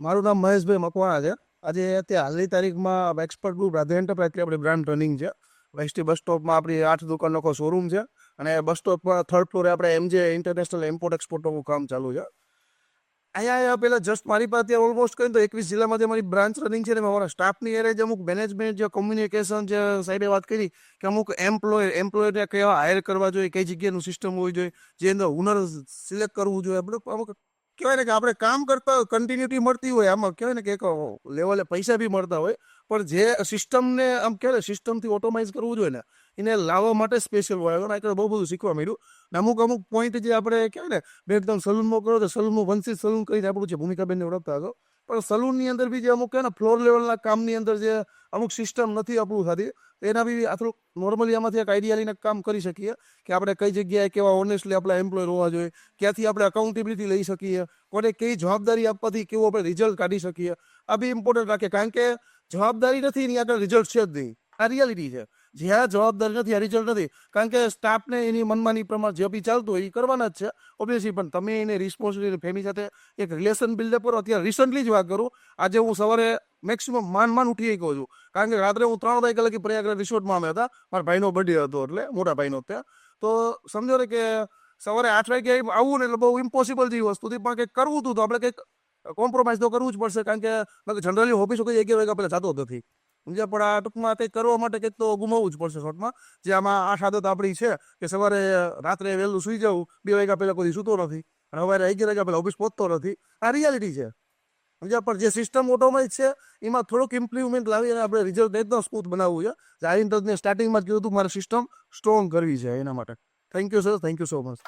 મારું નામ મહેશભાઈ મકવાણા છે. આજે અત્યારે હાલની તારીખમાં એક્સપર્ટ ગ્રુપ રાધે એન્ટરપ્રાઇઝની આપણી બ્રાન્ડ રનિંગ છે. વેસ્ટી બસ સ્ટોપમાં આપણી આઠ દુકાનનો શોરૂમ છે. અને બસ સ્ટોપમાં થર્ડ ફ્લોરે આપણે એમજે ઇન્ટરનેશનલ ઇમ્પોર્ટ એક્સપોર્ટનું કામ ચાલુ છે. અહીંયા પેલા જસ્ટ મારી પાસે ઓલમોસ્ટ કરીને તો એકવીસ જિલ્લામાંથી મારી બ્રાન્ચ રનિંગ છે ને મારા સ્ટાફની એરે અમુક મેનેજમેન્ટ જે કોમ્યુનિકેશન જે સાઈડે વાત કરી કે અમુક એમ્પ્લોયર એમ્પ્લોયને કેવા હાયર કરવા જોઈએ, કઈ જગ્યાનું સિસ્ટમ હોવી જોઈએ, જે અંદર હુનર સિલેક્ટ કરવું જોઈએ આપણે અમુક કહેવાય ને કે આપણે કામ કરતા કન્ટિન્યુટી મળતી હોય, આમાં કહેવાય ને કે એક લેવલે પૈસા બી મળતા હોય. પણ જે સિસ્ટમને આમ કહેવાય સિસ્ટમથી ઓટોમાઇઝ કરવું જોઈએ ને, એને લાવવા માટે સ્પેશિયલ હોય. અને આ બહુ બધું શીખવા મળ્યું. અમુક અમુક પોઈન્ટ જે આપણે કહેવાય ને બે એકદમ સલૂનમાં કરો તો સલૂનમાં વંશી સલૂન કરીને આપણું છે ભૂમિકાબેનને ઓળખતા હતો પણ સલૂનની અંદર બી જે અમુક કહે ને ફ્લોર લેવલના કામની અંદર જે અમુક સિસ્ટમ નથી અપ્રૂવ થતી, એના બી આ થોડુંક નોર્મલી આમાંથી એક આઈડિયા લઈને કામ કરી શકીએ કે આપણે કઈ જગ્યાએ કેવા ઓનેસ્ટલી આપણા એમ્પ્લોયર હોવા જોઈએ, ક્યાંથી આપણે અકાઉન્ટેબિલિટી લઈ શકીએ, કોને કઈ જવાબદારી આપવાથી કેવું આપણે રિઝલ્ટ કાઢી શકીએ. આ બી ઇમ્પોર્ટન્ટ રાખીએ, કારણ કે જવાબદારી નથી, એની આગળ રિઝલ્ટ છે જ નહીં. આ રિયાલિટી છે. જ્યાં જવાબદારી નથી આ રિઝલ્ટ નથી. કારણ કે સ્ટાફને એની મનમાની પ્રમાણે જે બી ચાલતું હોય એ કરવાના જ છે ઓબ્વિયસલી પણ તમે એને રિસ્પોન્સિબિલિટી ફેમિલી સાથે એક રિલેશન બિલ્ડઅપ કરો. અત્યારે રિસન્ટલી જ વાત કરું, આજે હું સવારે મેક્સિમમ માન માન ઉઠી ગયો છું. કારણ કે રાત્રે હું ત્રણ અઢાઈ કલાકે પ્રયાગરાજ રિસોર્ટમાં અમે હતા. મારા ભાઈનો બર્થડે હતો એટલે, મોટા ભાઈનો ત્યાં. તો સમજો ને કે સવારે આઠ વાગે આવવું ને એટલે બહુ ઇમ્પોસિબલ જેવી વસ્તુ હતી પણ કંઈક કરવું હતું તો આપણે કંઈક કોમ્પ્રોમાઇઝ તો કરવું જ પડશે. કારણ કે જનરલી ઓફિસો કંઈ એક વાગ્યા પહેલાં જતો નથી. સમજ્યા? પણ આ ટૂંકમાં કંઈક કરવા માટે કંઈક તો ગુમાવવું જ પડશે શોર્ટમાં. જે આમાં આ આદત આપણી છે કે સવારે રાત્રે વહેલું સુઈ જવું, બે વાગ્યા પહેલાં કોઈ સૂતો નથી અને સવારે અગિયાર વાગ્યા પહેલાં ઓફિસ પહોંચતો નથી. આ રિયાલિટી છે. સમજ્યા? પણ જે સિસ્ટમ ઓટોમાઇઝ છે, એમાં થોડુંક ઇમ્પ્લિમેન્ટ લાવી આપણે રિઝલ્ટ એકદમ સ્મૂથ બનાવવું છે. જે આ સ્ટાર્ટિંગમાં જ કીધું હતું, મારે સિસ્ટમ સ્ટ્રોંગ કરવી છે એના માટે. Thank you sir thank you so much